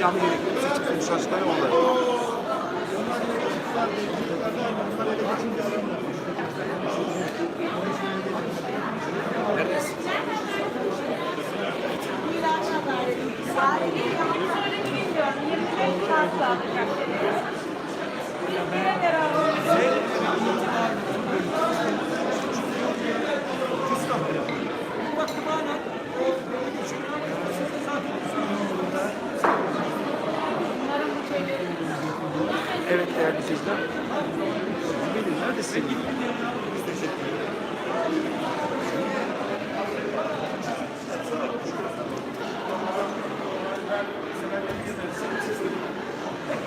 canlı yayın seçim sonuç Evet değerli izleyiciler. Benim neredesin?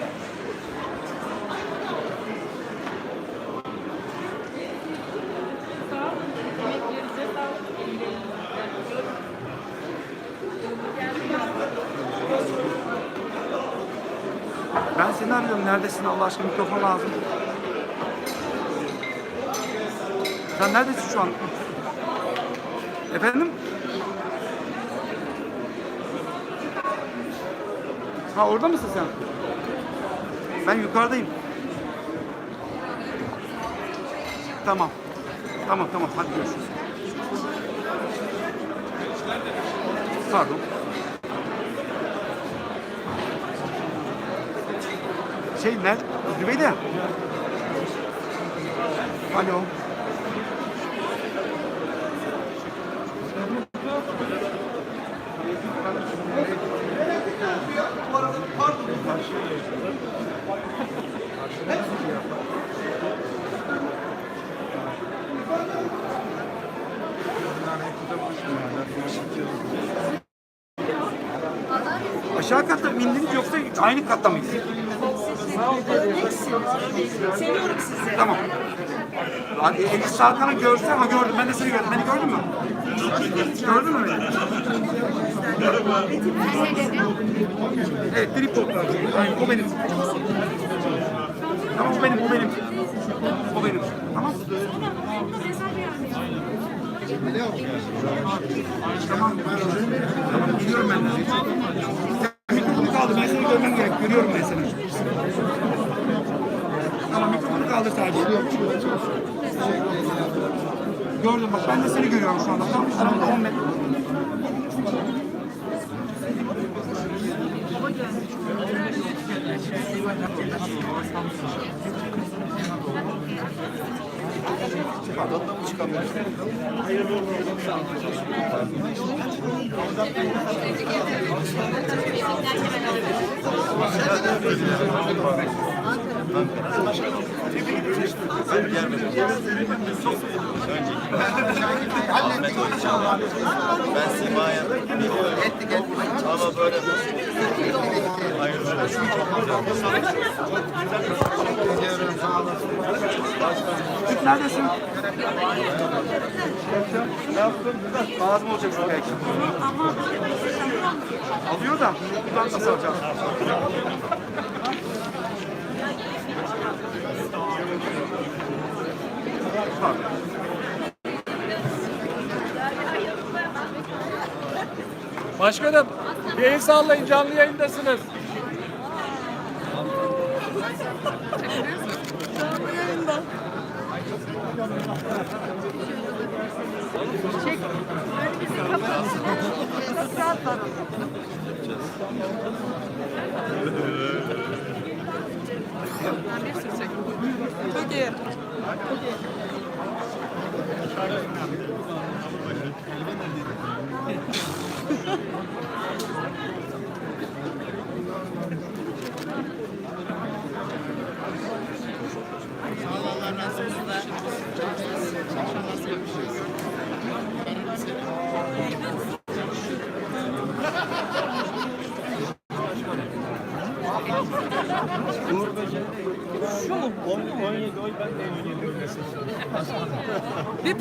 Ben seni arıyorum. Neredesin Allah aşkına mikrofon lazım. Sen neredesin şu an? Efendim? Ha orada mısın sen? Ben yukarıdayım. Tamam. Tamam tamam hadi görüşürüz. Pardon. Şey nerede? Zübeyde. Alo. Aşağı katta mı indiniz yoksa aynı katta mıyız? Seviyorum sizi. Tamam. Hadi Elif Salkan'ı görse ha gördüm. Ben de seni gördüm. Beni gördün mü? Gördün mü beni? Evet, tripod. Aynen, o benim. Tamam, o benim, o benim. O benim. Tamam. Tamam. Tamam, biliyorum ben de. Mikrofonu kaldı. Ben seni görmem gerek. Görüyorum ben seni. Kaldır sadece. Gördüm bak, ben de seni görüyorum şu anda. Tam aramda 10 metre. Ben Sima'ya. Ama böyle Neredesin? Ne yaptın? Lazım olacak şu belki. Alıyor da buradan nasıl alacağım? Bak. Başkanım bir el sallayın canlı yayındasınız. Çok iyi. Bir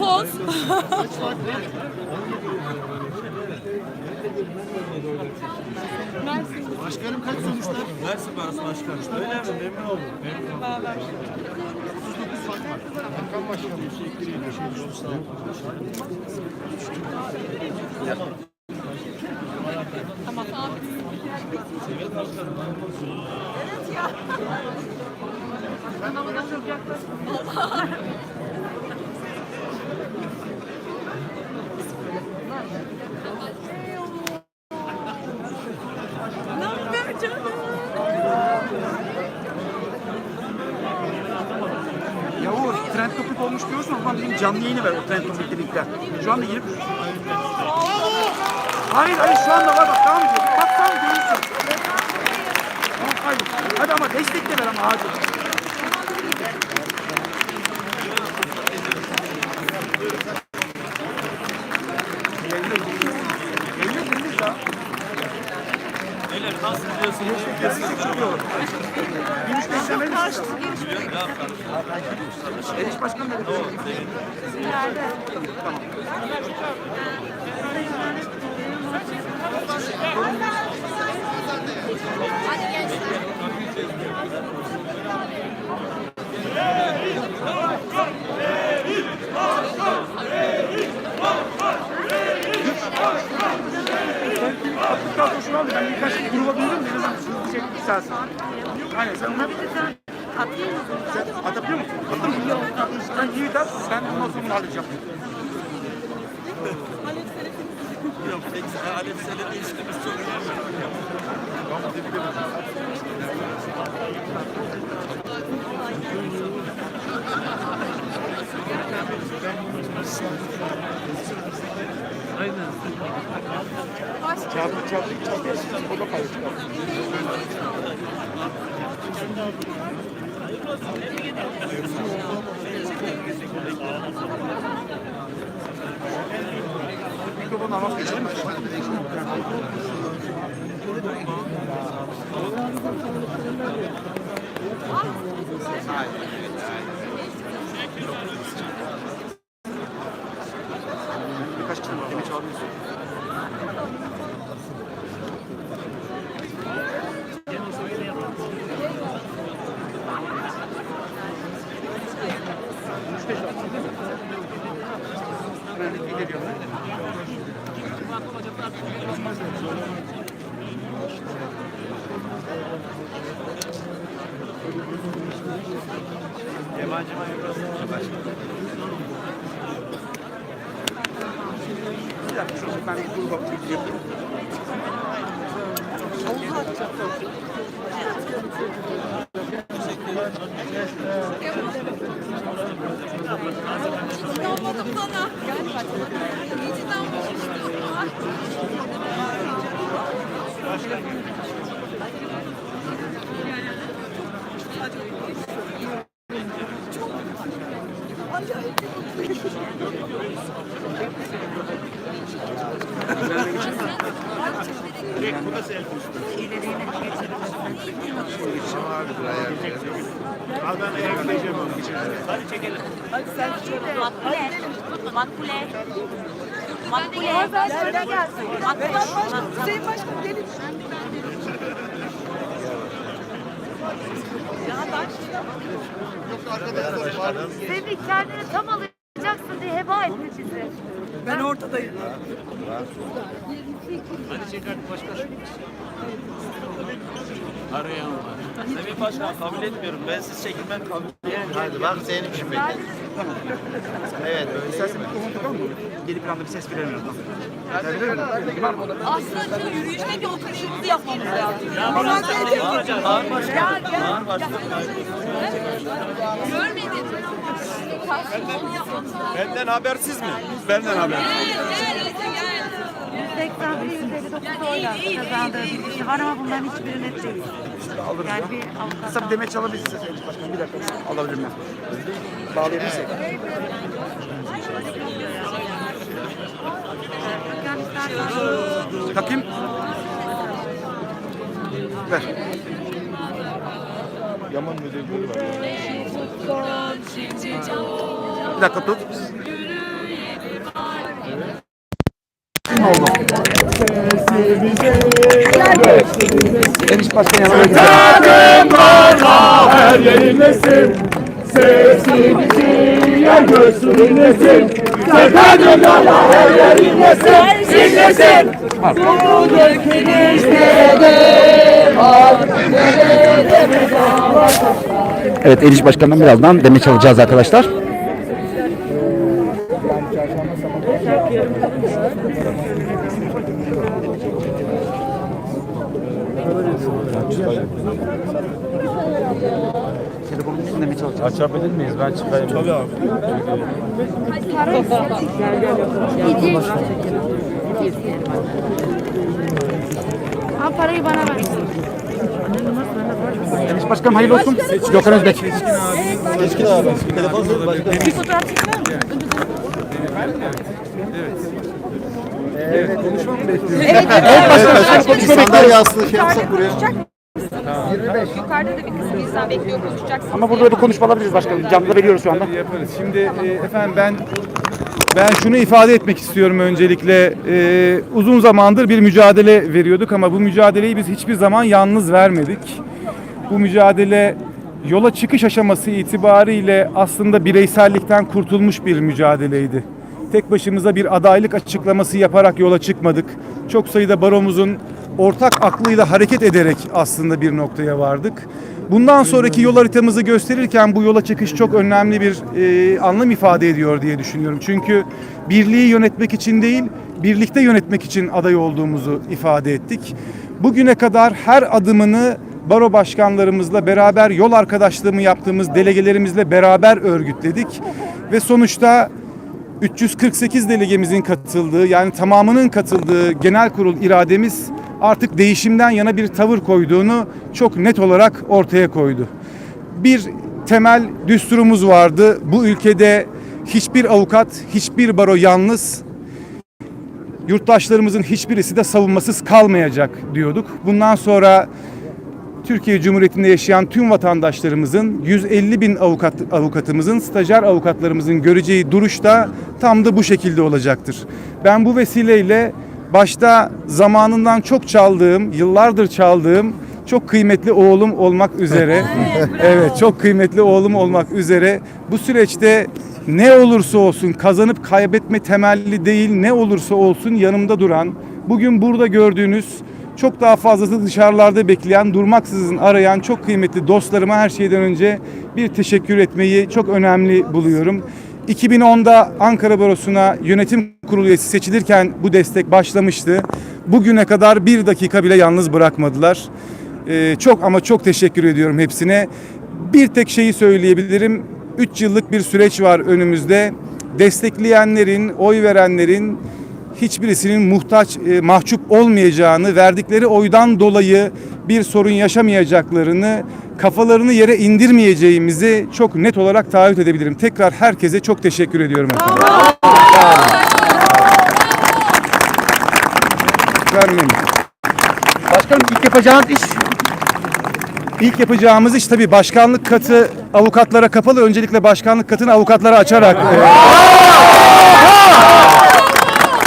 poz. Başkanım kaç sonuçlar? Mersin Barış Başkanım. Öyle mi? Memnun oldum. Beraber. 39 fark var. Hakan Başkanım. Teşekkür ederim. Sağ olun. Tamam. Evet ya. Sınavı da çok yaklaşık. Ne haber canım? Yavuz trend topik olmuş diyorsun o zaman benim canlı yayını ver o trend topikle birlikte. Şu anda yeni... Hayır hayır şu anda var bak devam ediyor. Bak tamam görürsün. Tamam hayır. Hadi ama destek de ver ama hadi. Beyler nasıl biliyorsunuz? Destek çıkıyor. Gümüş beklemeyiz. Eriş Başkan dedi. Atlık kadrosunu aldı. Ben birkaç gruba duydum. Dedim ben bir şey istersin. Aynen sen ona sen atabiliyor musun? Ben iyi de ben bundan sonra bunu halledeceğim. Yok pek Alep Selim'le ilişkimiz çok önemli. Çarpı çarpı çarpı. O da kayıp. Mikrofonu almak geçelim. Birkaç kişi demeç alabiliyorsun. Hemen bir geliyorum. Yabancı Bir dakika şurada ben Makbule. Makbule. Makbule. Makbule. Hüseyin Başkan gelin. Semih kendini tam alacaksın diye heba etti bizi. Ben ortadayım. Arayan var. Semih Başkan kabul etmiyorum. Ben siz çekilmem kabul Hadi bak senin için bekledim. Tamam. Evet, öyle İstersen bir mı? Geri planda bir ses veremiyorum. Aslında şu yürüyüşteki oturuşumuzu yapmamız lazım. Ağır başkan. Ağır başkan. Görmedin. Benden habersiz mi? Benden habersiz. Evet, evet. 181-159 oyla kazandığı bilgisi var ama bunların hiçbiri net değil. İşte alırız yani ya. Bir Kısa bir demeç alabiliriz size Sayın Başkanım. Bir dakika alabilir miyim? Bağlayabilirsek. Takayım. Ver. Yaman müdürlüğü var. Bir dakika tut. Eriş Başkan gidiyor. her yerindesin Sesimizi yer göğsündesin Serkan Yolda her yerindesin Sindesin Evet Eriş Başkan'dan birazdan demeç alacağız arkadaşlar. Açabilir miyiz? Ben çıkayım. Tabii abi. Al parayı bana ver. Eriş Başkanım hayırlı olsun. Gökhan Özbek. Geçkin abi. Telefon sor başkanım. Bir fotoğraf çekilir mi? Sandalye aslında şey yapsak buraya. Yukarıda da bir kısım insan bekliyor konuşacaksın. Ama burada bir konuşma alabiliriz başkanım. Canlı veriyoruz şu anda. Yaparız. Şimdi e, efendim ben ben şunu ifade etmek istiyorum öncelikle. E, uzun zamandır bir mücadele veriyorduk ama bu mücadeleyi biz hiçbir zaman yalnız vermedik. Bu mücadele yola çıkış aşaması itibariyle aslında bireysellikten kurtulmuş bir mücadeleydi. Tek başımıza bir adaylık açıklaması yaparak yola çıkmadık. Çok sayıda baromuzun ortak aklıyla hareket ederek aslında bir noktaya vardık. Bundan sonraki yol haritamızı gösterirken bu yola çıkış çok önemli bir e, anlam ifade ediyor diye düşünüyorum. Çünkü birliği yönetmek için değil, birlikte yönetmek için aday olduğumuzu ifade ettik. Bugüne kadar her adımını baro başkanlarımızla beraber yol arkadaşlığımı yaptığımız delegelerimizle beraber örgütledik ve sonuçta 348 delegemizin katıldığı yani tamamının katıldığı genel kurul irademiz artık değişimden yana bir tavır koyduğunu çok net olarak ortaya koydu. Bir temel düsturumuz vardı. Bu ülkede hiçbir avukat, hiçbir baro yalnız, yurttaşlarımızın hiçbirisi de savunmasız kalmayacak diyorduk. Bundan sonra Türkiye Cumhuriyeti'nde yaşayan tüm vatandaşlarımızın 150 bin avukat, avukatımızın, stajyer avukatlarımızın göreceği duruş da tam da bu şekilde olacaktır. Ben bu vesileyle başta zamanından çok çaldığım, yıllardır çaldığım çok kıymetli oğlum olmak üzere, evet çok kıymetli oğlum olmak üzere. Bu süreçte ne olursa olsun kazanıp kaybetme temelli değil ne olursa olsun yanımda duran, bugün burada gördüğünüz çok daha fazlası dışarılarda bekleyen, durmaksızın arayan çok kıymetli dostlarıma her şeyden önce bir teşekkür etmeyi çok önemli buluyorum. 2010'da Ankara Barosu'na yönetim kurulu üyesi seçilirken bu destek başlamıştı. Bugüne kadar bir dakika bile yalnız bırakmadılar. Ee, çok ama çok teşekkür ediyorum hepsine. Bir tek şeyi söyleyebilirim. 3 yıllık bir süreç var önümüzde. Destekleyenlerin, oy verenlerin hiçbirisinin muhtaç, e, mahcup olmayacağını, verdikleri oydan dolayı bir sorun yaşamayacaklarını, kafalarını yere indirmeyeceğimizi çok net olarak taahhüt edebilirim. Tekrar herkese çok teşekkür ediyorum efendim. Vermem. Başkanım ilk yapacağınız iş İlk yapacağımız iş tabii başkanlık katı avukatlara kapalı. Öncelikle başkanlık katını avukatlara açarak. e,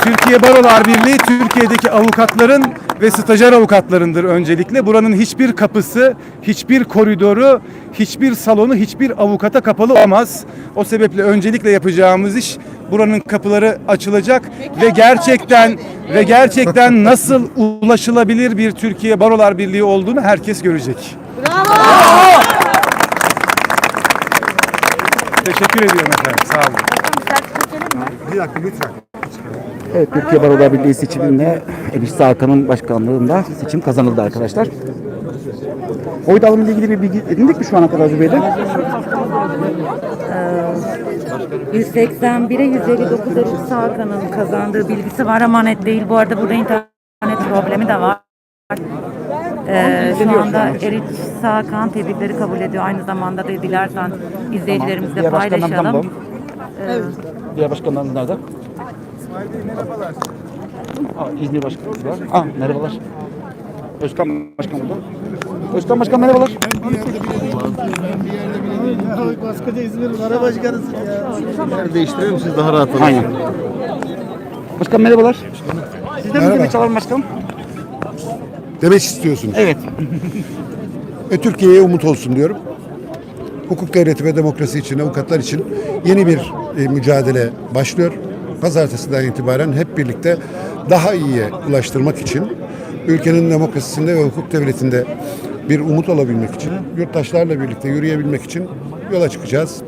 Türkiye Barolar Birliği Türkiye'deki avukatların ve stajyer avukatlarındır öncelikle. Buranın hiçbir kapısı, hiçbir koridoru, hiçbir salonu hiçbir avukata kapalı olmaz. O sebeple öncelikle yapacağımız iş buranın kapıları açılacak ve gerçekten ve gerçekten nasıl ulaşılabilir bir Türkiye Barolar Birliği olduğunu herkes görecek. Teşekkür ediyorum efendim. Sağ olun. Bir dakika lütfen. Evet, Türkiye Barolar Birliği seçiminde Eriş Hakan'ın başkanlığında seçim kazanıldı arkadaşlar. Oy dağılımı ile ilgili bir bilgi edindik mi şu ana kadar Zübeyde? 181'e 159 Eriş Hakan'ın kazandığı bilgisi var ama net değil. Bu arada burada internet problemi de var. Ee, şu anda Eriç Hakan tebrikleri kabul ediyor. Aynı zamanda da dilersen izleyicilerimizle paylaşalım. bulalım. Diğer başkanlarımız nerede? Aa, İzmir Başkanımız var. Aa, merhabalar. Özkan Başkan burada. Özkan Başkan merhabalar. Koskoca İzmir'in ara başkanısın ya. Yer değiştirir misiniz daha rahat olun? Aynen. Başkan merhabalar. Sizden bir demek çalalım başkanım. Demek istiyorsunuz. Evet. Ve Türkiye'ye umut olsun diyorum. Hukuk devleti ve demokrasi için, avukatlar için yeni bir e, mücadele başlıyor. Pazartesiden itibaren hep birlikte daha iyiye ulaştırmak için ülkenin demokrasisinde ve hukuk devletinde bir umut olabilmek için, yurttaşlarla birlikte yürüyebilmek için yola çıkacağız.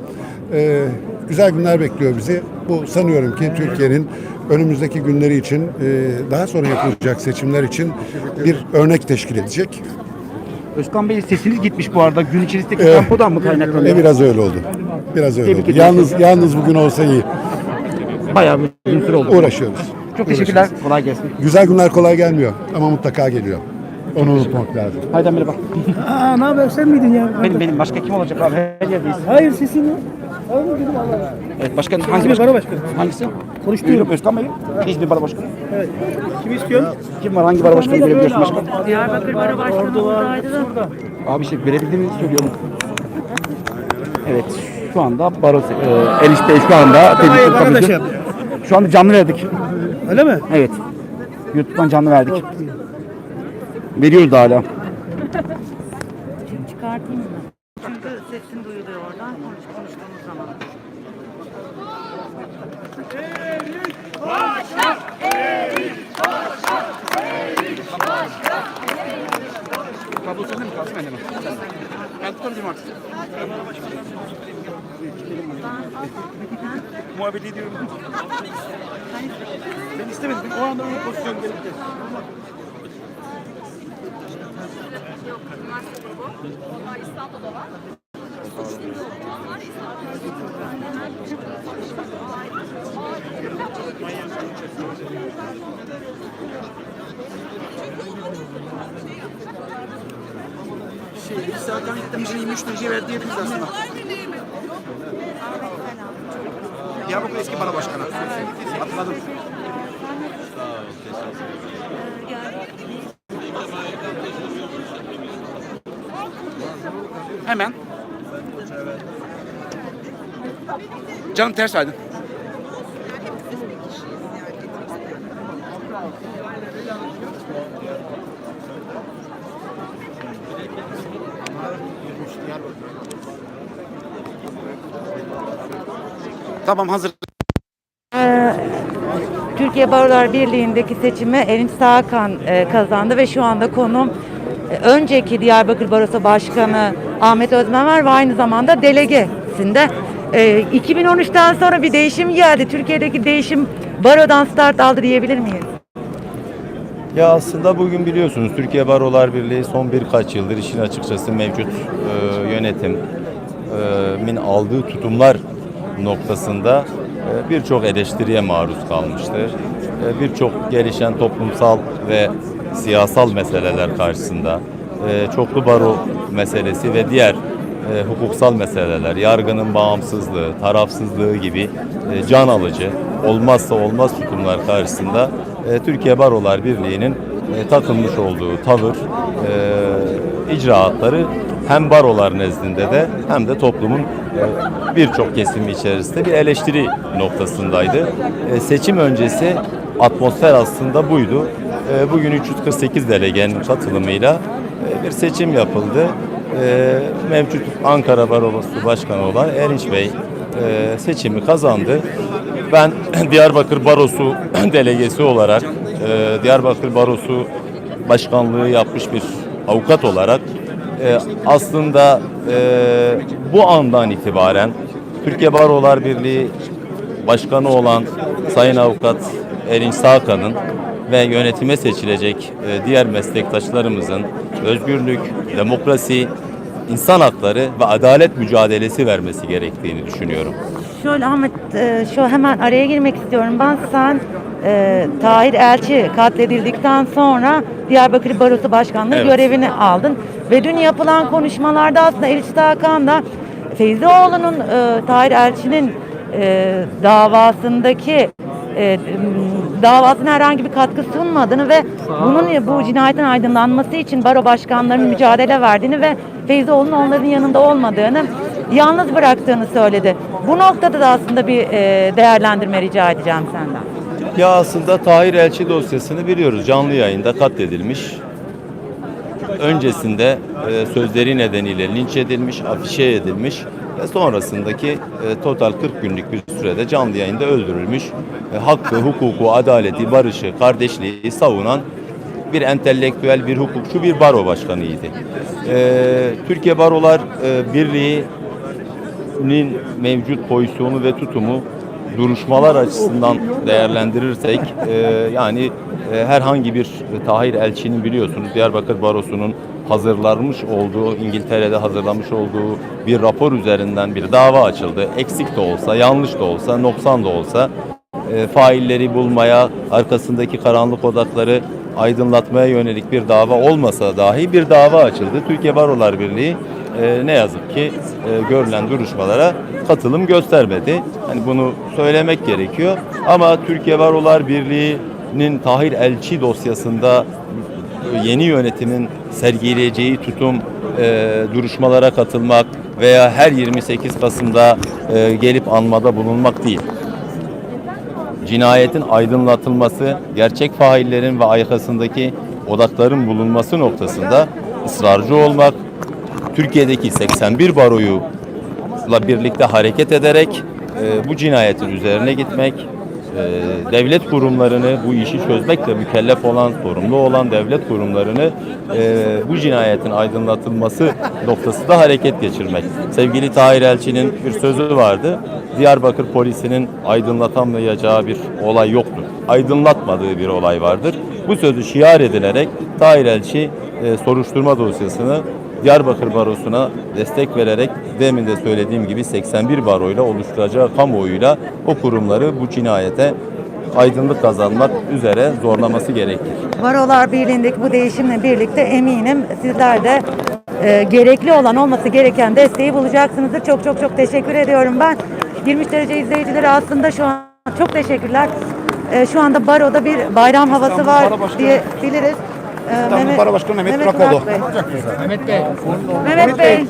Ee, güzel günler bekliyor bizi. Bu sanıyorum ki Türkiye'nin önümüzdeki günleri için, e, daha sonra yapılacak seçimler için bir örnek teşkil edecek. Özkan Bey sesiniz gitmiş bu arada. Gün içerisindeki Evet. tempodan mı kaynaklanıyor? E, biraz öyle oldu. Biraz öyle Tebrik oldu. Yalnız yalnız bugün olsa iyi. Bayağı bir uzun süre oldu. Uğraşıyoruz. Çok teşekkürler. Kolay gelsin. Güzel günler kolay gelmiyor ama mutlaka geliyor. Onu unutmak lazım. Haydi merhaba. Aa ne haber sen miydin ya? Benim benim başka kim olacak abi? Her yerdeyiz. Hayır sesini. Hayır dedim Allah. Evet başkan hangi İzmir başkan? Baro Başkanı. Hangisi? Konuştuğum. Yok Özkan Bey. İzmir Baro Başkanı. Evet. Kimi istiyorsun? Kim var? Hangi baro başkanı görebiliyorsun başkan? Diyarbakır Baro Başkanı buradaydı da. Abi işte verebildiğimi söylüyorum. Evet şu anda baro e, Eliş Bey şu anda tebrik Hayır, bana da şey. Şu anda canlı verdik. Öyle mi? Evet. YouTube'dan canlı verdik. Veriyoruz da hala. Çıkartayım mı? Çünkü sesin duyuluyor oradan konuş, konuştuğumuz zaman. Kablo sende mi kalsın bende mi? Ben tutamayacağım artık. Muhabirliği diyorum. Ben istemedim. O anda öyle pozisyon gelip de. Şey, biz zaten gittiğimizde 23 derece verdi diyebiliriz aslında. Diyarbakır eski bana başkanı. Hatırladım. Hemen. Canım ters aydın. Tamam hazır. Ee, Türkiye Barolar Birliği'ndeki seçimi Erinç Sağkan e, kazandı ve şu anda konum e, önceki Diyarbakır Barosu Başkanı Ahmet Özmen var ve aynı zamanda delegesinde. E, 2013'ten sonra bir değişim geldi. Türkiye'deki değişim barodan start aldı diyebilir miyiz? Ya aslında bugün biliyorsunuz Türkiye Barolar Birliği son birkaç yıldır işin açıkçası mevcut e, yönetimin aldığı tutumlar noktasında birçok eleştiriye maruz kalmıştır. E, birçok gelişen toplumsal ve siyasal meseleler karşısında çoklu baro meselesi ve diğer hukuksal meseleler, yargının bağımsızlığı, tarafsızlığı gibi can alıcı, olmazsa olmaz tutumlar karşısında Türkiye Barolar Birliği'nin e, takılmış olduğu tavır, icraatları hem barolar nezdinde de hem de toplumun e, birçok kesimi içerisinde bir eleştiri noktasındaydı. E, seçim öncesi atmosfer aslında buydu. E, bugün 348 delegenin katılımıyla bir seçim yapıldı. Mevcut Ankara Barosu Başkanı olan Erinç Bey seçimi kazandı. Ben Diyarbakır Barosu delegesi olarak Diyarbakır Barosu başkanlığı yapmış bir avukat olarak e, aslında e, bu andan itibaren Türkiye Barolar Birliği Başkanı olan Sayın Avukat Erinç Sağkan'ın ve yönetime seçilecek e, diğer meslektaşlarımızın özgürlük, demokrasi, insan hakları ve adalet mücadelesi vermesi gerektiğini düşünüyorum. Şöyle Ahmet, e, şu hemen araya girmek istiyorum. Ben sen e, Tahir Elçi katledildikten sonra Diyarbakır Barosu Başkanlığı Evet. görevini aldın. Ve dün yapılan konuşmalarda aslında Eriç Hakan da Feyzioğlu'nun e, Tahir Elçi'nin e, davasındaki e, davasına herhangi bir katkı sunmadığını ve bunun bu cinayetin aydınlanması için baro başkanlarının mücadele verdiğini ve Feyzioğlu'nun onların yanında olmadığını yalnız bıraktığını söyledi. Bu noktada da aslında bir e, değerlendirme rica edeceğim senden. Ya aslında Tahir Elçi dosyasını biliyoruz. Canlı yayında katledilmiş. Öncesinde e, sözleri nedeniyle linç edilmiş, afişe edilmiş ve sonrasındaki e, total 40 günlük bir sürede canlı yayında öldürülmüş. E, hakkı, hukuku, adaleti, barışı, kardeşliği savunan bir entelektüel, bir hukukçu, bir baro başkanıydı. E, Türkiye Barolar e, Birliği'nin mevcut pozisyonu ve tutumu duruşmalar açısından değerlendirirsek e, yani e, herhangi bir Tahir Elçi'nin biliyorsunuz Diyarbakır Barosu'nun hazırlanmış olduğu, İngiltere'de hazırlamış olduğu bir rapor üzerinden bir dava açıldı. Eksik de olsa, yanlış da olsa, noksan da olsa e, failleri bulmaya, arkasındaki karanlık odakları aydınlatmaya yönelik bir dava olmasa dahi bir dava açıldı. Türkiye Barolar Birliği e, ne yazık ki e, görülen duruşmalara katılım göstermedi. Hani bunu söylemek gerekiyor. Ama Türkiye Barolar Birliği'nin Tahir Elçi dosyasında yeni yönetimin sergileyeceği tutum e, duruşmalara katılmak veya her 28 Kasım'da e, gelip anmada bulunmak değil cinayetin aydınlatılması, gerçek faillerin ve arkasındaki odakların bulunması noktasında ısrarcı olmak, Türkiye'deki 81 baroyu la birlikte hareket ederek e, bu cinayetin üzerine gitmek, e, devlet kurumlarını bu işi çözmekle mükellef olan, sorumlu olan devlet kurumlarını e, bu cinayetin aydınlatılması noktası da hareket geçirmek. Sevgili Tahir Elçi'nin bir sözü vardı. Diyarbakır polisinin aydınlatamayacağı bir olay yoktur. Aydınlatmadığı bir olay vardır. Bu sözü şiar edilerek Tahir Elçi e, soruşturma dosyasını Diyarbakır Barosu'na destek vererek demin de söylediğim gibi 81 baroyla oluşturacağı kamuoyuyla o kurumları bu cinayete aydınlık kazanmak üzere zorlaması gerekir. Barolar Birliği'ndeki bu değişimle birlikte eminim sizler de e, gerekli olan olması gereken desteği bulacaksınızdır. Çok çok çok teşekkür ediyorum ben. 23 derece izleyicileri aslında şu an çok teşekkürler. E, şu anda baroda bir bayram havası var diye biliriz. E, Mehmet, Baro Başkanı Mehmet Mehmet Bırakoğlu. Bey. Mehmet Bey.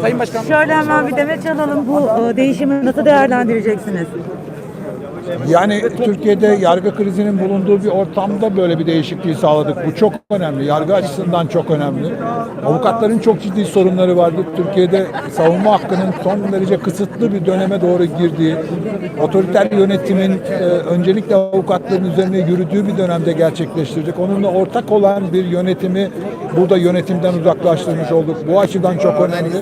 Sayın Başkan. Şöyle hemen bir demet çalalım. Bu e, değişimi nasıl değerlendireceksiniz? Yani Türkiye'de yargı krizinin bulunduğu bir ortamda böyle bir değişikliği sağladık. Bu çok önemli. Yargı açısından çok önemli. Avukatların çok ciddi sorunları vardı. Türkiye'de savunma hakkının son derece kısıtlı bir döneme doğru girdiği, otoriter yönetimin e, öncelikle avukatların üzerine yürüdüğü bir dönemde gerçekleştirdik. Onunla ortak olan bir yönetimi burada yönetimden uzaklaştırmış olduk. Bu açıdan çok önemli.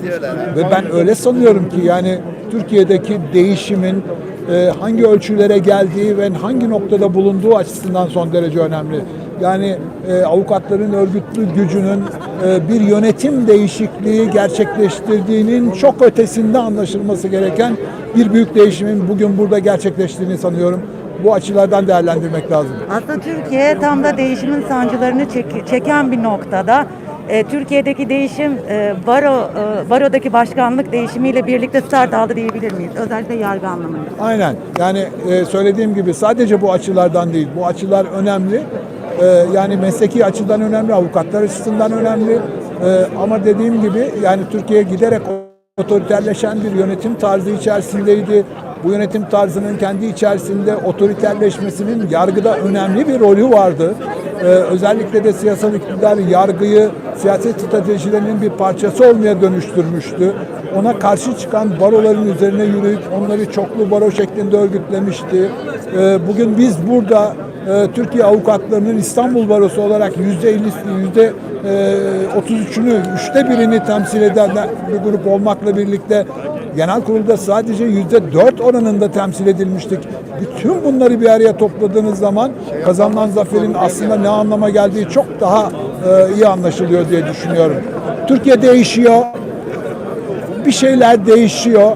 Ve ben öyle sanıyorum ki yani Türkiye'deki değişimin e, hangi ölçülere geldiği ve hangi noktada bulunduğu açısından son derece önemli. Yani e, avukatların örgütlü gücünün e, bir yönetim değişikliği gerçekleştirdiğinin çok ötesinde anlaşılması gereken bir büyük değişimin bugün burada gerçekleştiğini sanıyorum. Bu açılardan değerlendirmek lazım. Aslında Türkiye tam da değişimin sancılarını çek- çeken bir noktada. E, Türkiye'deki değişim e, baro e, barodaki başkanlık değişimiyle birlikte start aldı diyebilir miyiz? Özellikle yargı anlamında. Aynen. Yani e, söylediğim gibi sadece bu açılardan değil. Bu açılar önemli. E, yani mesleki açıdan önemli, avukatlar açısından önemli. E, ama dediğim gibi yani Türkiye giderek otoriterleşen bir yönetim tarzı içerisindeydi. Bu yönetim tarzının kendi içerisinde otoriterleşmesinin yargıda önemli bir rolü vardı. Ee, özellikle de siyasal iktidar yargıyı siyaset stratejilerinin bir parçası olmaya dönüştürmüştü. Ona karşı çıkan baroların üzerine yürüyüp onları çoklu baro şeklinde örgütlemişti. Ee, bugün biz burada e, Türkiye avukatlarının İstanbul Barosu olarak yüzde yüzde e, 33'ünü, üçte birini temsil eden bir grup olmakla birlikte genel kurulda sadece yüzde dört oranında temsil edilmiştik. Bütün bunları bir araya topladığınız zaman kazanılan zaferin aslında ne anlama geldiği çok daha e, iyi anlaşılıyor diye düşünüyorum. Türkiye değişiyor, bir şeyler değişiyor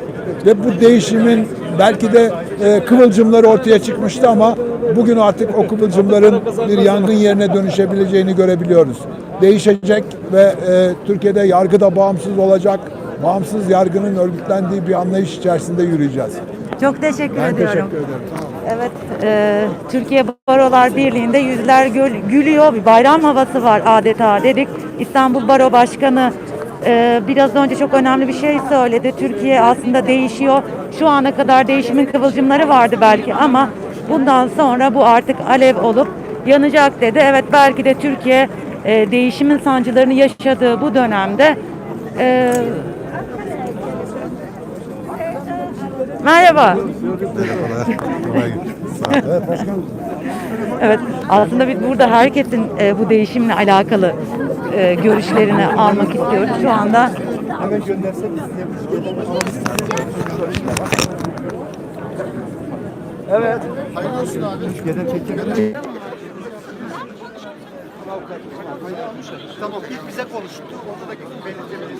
ve bu değişimin belki de e, kıvılcımları ortaya çıkmıştı ama bugün artık o kıvılcımların bir yangın yerine dönüşebileceğini görebiliyoruz. Değişecek ve e, Türkiye'de yargı da bağımsız olacak. Bağımsız yargının örgütlendiği bir anlayış içerisinde yürüyeceğiz. Çok teşekkür Ben ediyorum. teşekkür ederim. Evet, e, Türkiye Barolar Birliği'nde yüzler gül- gülüyor. Bir bayram havası var adeta dedik. İstanbul Baro Başkanı e, biraz önce çok önemli bir şey söyledi. Türkiye aslında değişiyor. Şu ana kadar değişimin kıvılcımları vardı belki ama bundan sonra bu artık alev olup yanacak dedi. Evet belki de Türkiye e, değişimin sancılarını yaşadığı bu dönemde e, Merhaba. Evet, aslında biz burada herkesin e, bu değişimle alakalı e, görüşlerini almak istiyoruz. Şu anda Tamam ilk bize konuştu. Orada da belirtebiliriz.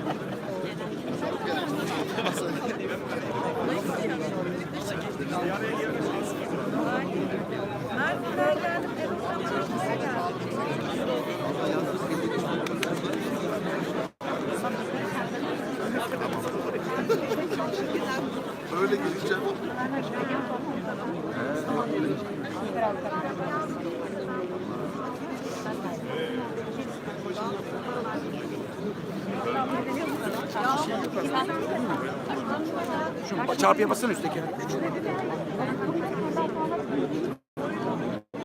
Şu çarpıya bassana üstteki.